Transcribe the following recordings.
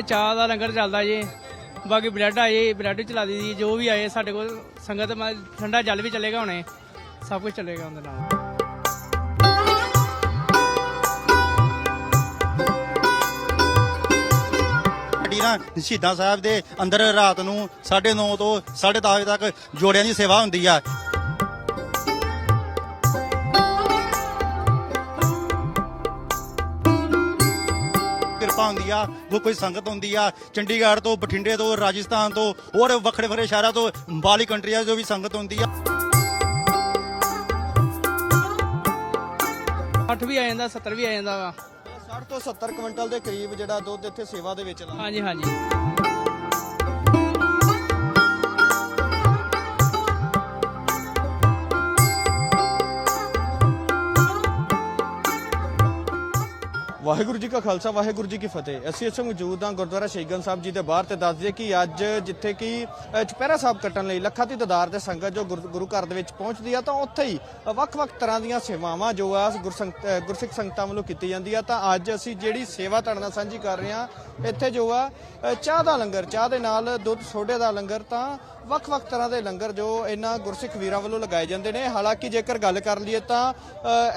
ਇੱਥੇ ਚਾਹ ਦਾ ਲੰਗਰ ਚੱਲਦਾ ਜੀ। ਬਾਕੀ ਬ੍ਰੈਡ ਆਏ ਬ੍ਰੈਡ ਚਲਾ ਦੀ ਜੀ। ਜੋ ਵੀ ਆਏ ਸਾਡੇ ਕੋਲ ਸੰਗਤ ਮੈਂ ਠੰਡਾ ਜਲ ਵੀ ਚੱਲੇਗਾ ਹੁਣੇ। ਸਭ ਕੁਝ ਚੱਲੇਗਾ ਉਹਦੇ ਨਾਲ। ਸਾਡੀ ਨਾ ਸ਼ਹੀਦਾਂ ਸਾਹਿਬ ਦੇ ਅੰਦਰ ਰਾਤ ਨੂੰ 9:30 ਤੋਂ 10:30 ਵਜੇ ਤੱਕ ਜੋੜਿਆਂ ਦੀ ਸੇਵਾ ਹੁੰਦੀ ਆ। ਹੁੰਦੀ ਆ ਉਹ ਕੋਈ ਸੰਗਤ ਹੁੰਦੀ ਆ ਚੰਡੀਗੜ੍ਹ ਤੋਂ ਬਠਿੰਡੇ ਤੋਂ ਰਾਜਸਥਾਨ ਤੋਂ ਹੋਰ ਵੱਖਰੇ ਵੱਖਰੇ ਸ਼ਹਿਰਾਂ ਤੋਂ ਬਾਲੀ ਕੰਟਰੀਆਂ ਤੋਂ ਵੀ ਸੰਗਤ ਹੁੰਦੀ ਆ। 8 ਵੀ ਆ ਜਾਂਦਾ 70 ਵੀ ਆ ਜਾਂਦਾ ਵਾ। 60 ਤੋਂ 70 ਕੁਇੰਟਲ ਦੇ ਕਰੀਬ ਜਿਹੜਾ ਦੁੱਧ ਇੱਥੇ ਸੇਵਾ ਦੇ ਵਿੱਚ ਲਾਉਂਦੇ ਹਾਂਜੀ ਹਾਂਜੀ। ਵਾਹਿਗੁਰੂ ਜੀ ਕਾ ਖਾਲਸਾ ਵਾਹਿਗੁਰੂ ਜੀ ਕੀ ਫਤਿਹ। ਅਸੀਂ ਇੱਥੇ ਮੌਜੂਦ ਹਾਂ ਗੁਰਦੁਆਰਾ ਸ਼ਹੀਗੰਜ ਸਾਹਿਬ ਜੀ ਦੇ ਬਾਹਰ ਤੇ ਦੱਸ ਦਈਏ ਕਿ ਅੱਜ ਜਿੱਥੇ ਕਿ ਅ, ਚੁਪਹਿਰਾ ਸਾਹਿਬ ਕੱਟਣ ਲਈ ਲੱਖਾਂ ਦੀ ਤਦਾਰ ਦੇ ਸੰਗਤ ਜੋ ਗੁਰ- ਗੁਰੂ ਘਰ ਦੇ ਵਿੱਚ ਪਹੁੰਚਦੀ ਆ ਤਾਂ ਉੱਥੇ ਹੀ ਵੱਖ-ਵੱਖ ਤਰ੍ਹਾਂ ਦੀਆਂ ਸੇਵਾਵਾਂ ਜੋ ਆ ਗੁਰਸੰਗ- ਗੁਰਸਿੱਖ ਸੰਗਤਾਂ ਵੱਲੋਂ ਕੀਤੀ ਜਾਂਦੀ ਆ ਤਾਂ ਅੱਜ ਅਸੀਂ ਜਿਹੜੀ ਸੇਵਾ ਤੁਹਾਡੇ ਨਾਲ ਸਾਂਝੀ ਕਰ ਰਹੇ ਹਾਂ ਇੱਥੇ ਜੋ ਆ ਚਾਹ ਦਾ ਲੰਗਰ ਚਾਹ ਦੇ ਨਾਲ ਦੁੱਧ ਸੋਡੇ ਦਾ ਲੰਗਰ ਤਾਂ ਵੱਖ-ਵੱਖ ਤਰ੍ਹਾਂ ਦੇ ਲੰਗਰ ਜੋ ਇਹਨਾਂ ਗੁਰਸਿੱਖ ਵੀਰਾਂ ਵੱਲੋਂ ਲਗਾਏ ਜਾਂਦੇ ਨੇ। ਹਾਲਾਂਕਿ ਜੇਕਰ ਗੱਲ ਕਰ ਲਈਏ ਤਾਂ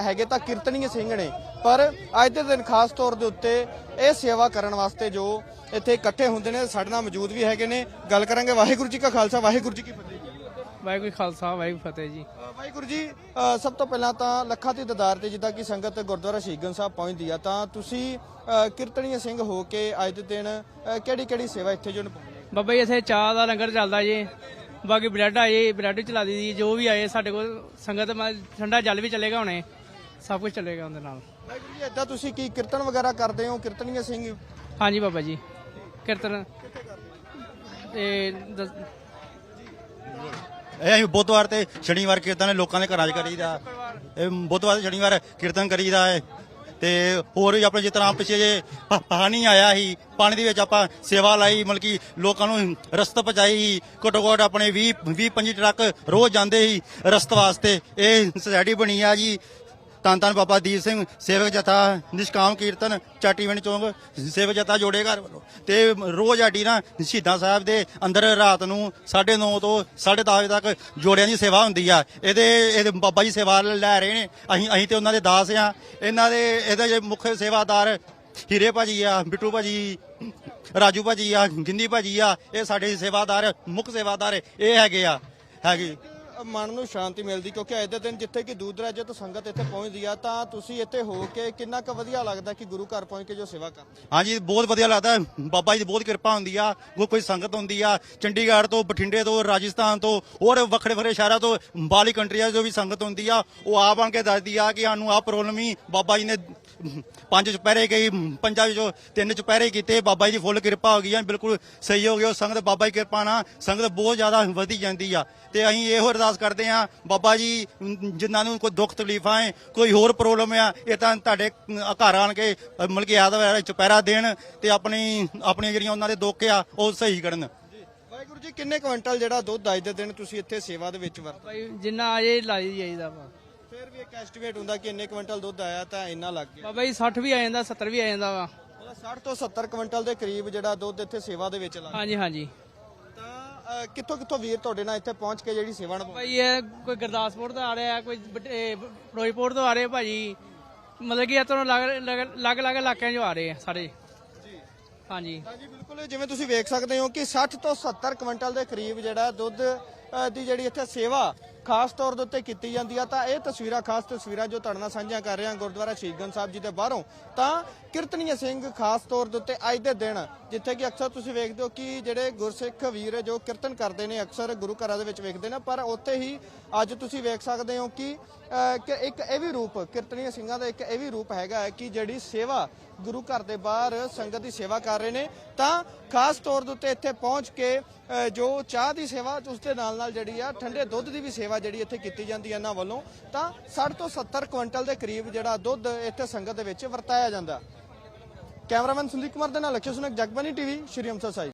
ਹੈਗੇ ਤਾਂ ਕੀਰਤਨੀਏ ਸਿੰਘ ਨੇ ਪਰ ਅੱਜ ਦੇ ਦਿਨ ਖਾਸ ਤੌਰ ਦੇ ਉੱਤੇ ਇਹ ਸੇਵਾ ਕਰਨ ਵਾਸਤੇ ਜੋ ਇੱਥੇ ਇਕੱਠੇ ਹੁੰਦੇ ਨੇ ਸਾਡੇ ਨਾਲ ਮੌਜੂਦ ਵੀ ਹੈਗੇ ਨੇ। ਗੱਲ ਕਰਾਂਗੇ ਵਾਹਿਗੁਰੂ ਜੀ ਕਾ ਖਾਲਸਾ ਵਾਹਿਗੁਰੂ ਜੀ ਕੀ ਫਤਿਹ ਵਾਹਿਗੁਰੂ ਜੀ ਖਾਲਸਾ ਵਾਹਿਗੁਰੂ ਫਤਿਹ ਜੀ। ਵਾਹਿਗੁਰੂ ਜੀ ਸਭ ਤੋਂ ਪਹਿਲਾਂ ਤਾਂ ਲੱਖਾਂ ਦੀ ਤਦਾਰ ਤੇ ਜਿੱਦਾਂ ਕਿ ਸੰਗਤ ਗੁਰਦੁਆਰਾ ਸ਼ਹੀਦਗੰਜ ਸਾਹਿਬ ਪਹੁੰਚਦੀ ਆ ਤਾਂ ਤੁਸੀਂ ਕੀਰਤਨੀਏ ਸਿੰਘ ਹੋ ਕੇ ਅੱਜ ਦੇ ਦਿਨ ਕਿਹੜੀ ਕਿਹੜੀ ਸੇਵਾ ਇੱਥੇ ਜੋ ਨਿਭਾਉਂਦੇ? ਬਾਬਾ ਜੀ ਇੱਥੇ ਚਾਹ ਦਾ ਲੰਗਰ ਚੱਲਦਾ ਜੀ। ਬਾਕੀ ਬ੍ਰੈਡ ਆਏ ਬ੍ਰੈਡ ਚਲਾ ਦੀ ਜੀ। ਜੋ ਵੀ ਆਏ ਸਾਡੇ ਕੋਲ ਸੰਗਤ ਮੈਂ ਠੰਡਾ ਜਲ ਵੀ ਚੱਲੇਗਾ ਹੁਣੇ। ਸਭ ਕੁਝ ਚੱਲੇਗਾ ਉਹਦੇ ਨਾਲ। ਵਾਹਿਗੁਰੂ ਜੀ ਏਦਾਂ ਤੁਸੀਂ ਕੀ ਕੀਰਤਨ ਵਗੈਰਾ ਕਰਦੇ ਹੋ? ਕੀਰਤਨੀਏ ਸਿੰਘ? ਹਾਂਜੀ ਬਾਬਾ ਜੀ। ਕੀਰਤਨ। ਦਸ- ਇਹ ਅਸੀਂ ਬੁੱਧਵਾਰ ਤੇ ਸ਼ਨੀਵਾਰ ਕੀਰਤਨ ਲੋਕਾਂ ਦੇ ਘਰਾਂ 'ਚ ਕਰੀਦਾ। ਇਹ ਬੁੱਧਵਾਰ ਤੇ ਸ਼ਨੀਵਾਰ ਕੀਰਤਨ ਕਰੀਦਾ ਹੈ। ਤੇ ਹੋਰ ਵੀ ਆਪਣੇ ਜਿਸ ਤਰ੍ਹਾਂ ਪਿੱਛੇ ਜੇ ਪ- ਪਾਣੀ ਆਇਆ ਸੀ, ਪਾਣੀ ਦੇ ਵਿੱਚ ਆਪਾਂ ਸੇਵਾ ਲਾਈ, ਮਤਲਬ ਕਿ ਲੋਕਾਂ ਨੂੰ ਰਸਤਾ ਪਹੁੰਚਾਈ ਸੀ। ਘੱਟੋ ਘੱਟ ਆਪਣੇ 20 20 25 ਟਰੱਕ ਰੋਜ਼ ਜਾਂਦੇ ਸੀ ਰਸਤ ਵਾਸਤੇ। ਇਹ ਸੋਸਾਇਟੀ ਬਣੀ ਆ ਜੀ। ਧੰਨ ਧੰਨ ਬਾਬਾ ਦੀਪ ਸਿੰਘ, ਸੇਵਕ ਜਥਾ, ਨਿਸ਼ਕਾਮ ਕੀਰਤਨ, ਚਾਟੀਵਿੰਡ ਚੌਂਕ, ਸੇਵਕ ਜਥਾ ਜੋੜੇ ਘਰ ਵੱਲੋਂ। ਤੇ ਰੋਜ਼ ਸਾਡੀ ਨਾ ਸ਼ਹੀਦਾਂ ਸਾਹਿਬ ਦੇ ਅੰਦਰ ਰਾਤ ਨੂੰ 9:30 ਤੋਂ 10:30 ਵਜੇ ਤੱਕ ਜੋੜਿਆਂ ਦੀ ਸੇਵਾ ਹੁੰਦੀ ਆ। ਇਹਦੇ ਇਹਦੇ ਬਾਬਾ ਜੀ ਸੇਵਾ ਲੈ ਰਹੇ ਨੇ। ਅਸੀਂ ਅਸੀਂ ਤੇ ਉਹਨਾਂ ਦੇ ਦਾਸ ਆ। ਇਹਨਾਂ ਦੇ, ਇਹਦੇ ਜੇ ਮੁੱਖ ਸੇਵਾਦਾਰ ਹੀਰੇ ਭਾਜੀ ਆ, ਬਿੱਟੂ ਭਾਜੀ, ਰਾਜੂ ਭਾਜੀ ਆ ਗਿੰਦੀ ਭਾਜੀ ਆ, ਇਹ ਸਾਡੇ ਸੇਵਾਦਾਰ, ਮੁੱਖ ਸੇਵਾਦਾਰ ਇਹ ਹੈਗੇ ਆ। ਹੈਗੇ। ਮਨ ਨੂੰ ਸ਼ਾਂਤੀ ਮਿਲਦੀ, ਕਿਉਂਕਿ ਅੱਜ ਦੇ ਦਿਨ ਜਿੱਥੇ ਕਿ ਦੂਰ ਦਰਾਜੇ ਤੋਂ ਸੰਗਤ ਇੱਥੇ ਪਹੁੰਚਦੀ ਆ, ਤਾਂ ਤੁਸੀਂ ਇੱਥੇ ਹੋ ਕੇ ਕਿੰਨਾ ਕੁ ਵਧੀਆ ਲੱਗਦਾ ਕਿ ਗੁਰੂ ਘਰ ਪਹੁੰਚ ਕੇ ਜੋ ਸੇਵਾ ਕਰਦੇ ਹਾਂਜੀ, ਬਹੁਤ ਵਧੀਆ ਲੱਗਦਾ। ਬਾਬਾ ਜੀ ਦੀ ਬਹੁਤ ਕਿਰਪਾ ਹੁੰਦੀ ਆ ਉਹ ਕੋਈ ਸੰਗਤ ਹੁੰਦੀ ਆ, ਚੰਡੀਗੜ੍ਹ ਤੋਂ, ਬਠਿੰਡੇ ਤੋਂ, ਰਾਜਸਥਾਨ ਤੋਂ, ਹੋਰ ਵੱਖਰੇ ਵੱਖਰੇ ਸ਼ਹਿਰਾਂ ਤੋਂ ਬਾਲੀ ਕੰਟਰੀਆਂ ਤੋਂ ਵੀ ਸੰਗਤ ਹੁੰਦੀ ਆ, ਉਹ ਆਪ ਆਣ ਕੇ ਦੱਸਦੀ ਆ ਕਿ ਸਾਨੂੰ ਆਹ ਪ੍ਰੋਬਲਮ ਹੀ ਬਾਬਾ ਜੀ ਨੇ ਪੰਜ ਚੁਪਹਿਰੇ ਗਈ ਪੰਜਾਂ ਵਿੱਚੋਂ ਤਿੰਨ ਚੁਪਹਿਰੇ ਕੀਤੇ, ਬਾਬਾ ਜੀ ਦੀ ਫੁੱਲ ਕਿਰਪਾ ਹੋ ਗਈ ਆ, ਬਿਲਕੁਲ ਸਹੀ ਹੋ ਗਿਆ ਉਹ ਸੰਗਤ ਬਾਬਾ ਜੀ ਕਿਰਪਾ ਨਾਲ ਸੰਗਤ ਬਹੁਤ ਜ਼ਿਆਦਾ ਵਧੀ ਜਾਂਦੀ ਆ। ਤੇ ਅਸੀਂ ਇਹੋ ਅਰਦਾਸ ਕਰਦੇ ਆ ਬਾਬਾ ਜੀ ਜਿਨ੍ਹਾਂ ਨੂੰ ਕੋਈ ਦੁੱਖ ਤਕਲੀਫਾਂ ਹੈ ਕੋਈ ਹੋਰ ਪ੍ਰੋਬਲਮ ਆ ਇਹ ਤਾਂ ਤੁਹਾਡੇ ਘਰ ਆਣ ਕੇ ਮਤਲਬ ਕਿ ਆਦਵ ਚੁਪਹਿਰਾ ਦੇਣ ਤੇ ਆਪਣੀ ਆਪਣੀਆਂ ਜਿਹੜੀਆਂ ਉਹਨਾਂ ਦੇ ਦੁੱਖ ਆ ਉਹ ਸਹੀ ਕਰਨ। ਵਾਹਿਗੁਰੂ ਜੀ ਕਿੰਨੇ ਕੁਇੰਟਲ ਜਿਹੜਾ ਦੁੱਧ ਅੱਜ ਦੇ ਦਿਨ ਤੁਸੀਂ ਇੱਥੇ ਸੇਵਾ ਦੇ ਵਿੱਚ ਵਰਤਦੇ ਬਾਈ ਜਿੰਨਾ ਆਏ ਲਾਈ ਜਾਈਦਾ ਵਾ। ਫਿਰ ਵੀ ਇੱਕ ਐਸਟੀਮੇਟ ਹੁੰਦਾ ਕਿ ਇੰਨੇ ਕੁਇੰਟਲ ਦੁੱਧ ਆਇਆ ਤਾਂ ਇੰਨਾ ਲੱਗ ਗਿਆ। ਬਾਬਾ ਜੀ 60 ਵੀ ਆ ਜਾਂਦਾ 70 ਵੀ ਆ ਜਾਂਦਾ ਵਾ। ਮਤਲਬ 60 ਤੋਂ 70 ਕੁਇੰਟਲ ਦੇ ਕਰੀਬ ਜਿਹੜਾ ਦੁੱਧ ਇੱਥੇ ਸੇਵਾ ਦੇ ਵਿੱਚ ਲੱਗ ਹਾਂਜੀ ਹਾਂਜੀ। ਕਿੱਥੋਂ ਕਿੱਥੋਂ ਵੀਰ ਤੁਹਾਡੇ ਨਾਲ ਇੱਥੇ ਪਹੁੰਚ ਕੇ ਜਿਹੜੀ ਸੇਵਾ ਨਿਭਾਉਂਦੇ? ਭਾਈ ਇਹ ਕੋਈ ਗੁਰਦਾਸਪੁਰ ਤੋਂ ਆ ਰਿਹਾ ਕੋਈ ਫਿਰੋਜ਼ਪੁਰ ਤੋਂ ਆ ਰਹੇ ਭਾਜੀ। ਮਤਲਬ ਕਿ ਇਤੋਂ ਲੱਗ ਲੱਗ ਲੱਗ ਇਲਾਕਿਆਂ ਚੋਂ ਆ ਰਹੇ ਆ ਸਾਰੇ। ਹਾਂਜੀ। ਹਾਂਜੀ ਬਿਲਕੁਲ। ਜਿਵੇਂ ਤੁਸੀਂ ਵੇਖ ਸਕਦੇ ਹੋ ਕਿ 60 ਤੋਂ 70 ਕੁਇੰਟਲ ਦੇ ਕਰੀਬ ਜਿਹੜਾ ਦੁੱਧ ਦੀ ਜਿਹੜੀ ਇੱਥੇ ਸੇਵਾ ਖਾਸ ਤੌਰ ਦੇ ਉੱਤੇ ਕੀਤੀ ਜਾਂਦੀ ਆ, ਤਾਂ ਇਹ ਤਸਵੀਰਾਂ, ਖਾਸ ਤਸਵੀਰਾਂ ਜੋ ਤੁਹਾਡੇ ਨਾਲ ਸਾਂਝੀਆਂ ਕਰ ਰਹੇ ਹਾਂ ਗੁਰਦੁਆਰਾ ਸ਼ਹੀਦਗੰਜ ਸਾਹਿਬ ਜੀ ਦੇ ਬਾਹਰੋਂ, ਤਾਂ ਕੀਰਤਨੀਆ ਸਿੰਘ ਖਾਸ ਤੌਰ ਦੇ ਉੱਤੇ ਅੱਜ ਦੇ ਦਿਨ, ਜਿੱਥੇ ਕਿ ਅਕਸਰ ਤੁਸੀਂ ਵੇਖਦੇ ਹੋ ਕਿ ਜਿਹੜੇ ਗੁਰਸਿੱਖ ਵੀਰ ਜੋ ਕੀਰਤਨ ਕਰਦੇ ਨੇ, ਅਕਸਰ ਗੁਰੂ ਘਰਾਂ ਦੇ ਵਿੱਚ ਵੇਖਦੇ ਨੇ, ਪਰ ਉੱਥੇ ਹੀ ਅੱਜ ਤੁਸੀਂ ਵੇਖ ਸਕਦੇ ਹੋ ਕਿ ਇੱਕ ਇਹ ਵੀ ਰੂਪ ਕੀਰਤਨੀਏ ਸਿੰਘਾਂ ਦਾ ਇੱਕ ਇਹ ਵੀ ਰੂਪ ਹੈਗਾ ਹੈ ਕਿ ਜਿਹੜੀ ਸੇਵਾ ਗੁਰੂ ਘਰ ਦੇ ਬਾਹਰ ਸੰਗਤ ਦੀ ਸੇਵਾ ਕਰ ਰਹੇ ਨੇ, ਤਾਂ ਖਾਸ ਤੌਰ ਦੇ ਉੱਤੇ ਇੱਥੇ ਪਹੁੰਚ ਕੇ ਜੋ ਚਾਹ ਦੀ ਸੇਵਾ ਉਸ ਦੇ ਨਾਲ ਨਾਲ ਜਿਹੜੀ ਆ, ਠੰਡੇ ਦੁੱਧ ਦੀ ਵੀ ਸੇਵਾ ਜਿਹੜੀ ਇੱਥੇ ਕੀਤੀ ਜਾਂਦੀ ਹੈ ਇਹਨਾਂ ਵੱਲੋਂ, ਤਾਂ 60 ਤੋਂ 70 ਕੁਇੰਟਲ ਦੇ ਕਰੀਬ ਜਿਹੜਾ ਦੁੱਧ ਇੱਥੇ ਸੰਗਤ ਦੇ ਵਿੱਚ ਵਰਤਾਇਆ ਜਾਂਦਾ। ਕੈਮਰਾਮੈਨ ਸੰਦੀਪ ਕੁਮਾਰ ਦੇ ਨਾਲ ਲਖਿਆ ਸੁਨਕ ਜਗਬਾਨੀ ਟੀਵੀ, ਸ਼੍ਰੀ ਅੰਮ੍ਰਿਤਸਰ ਸਾਹਿਬ।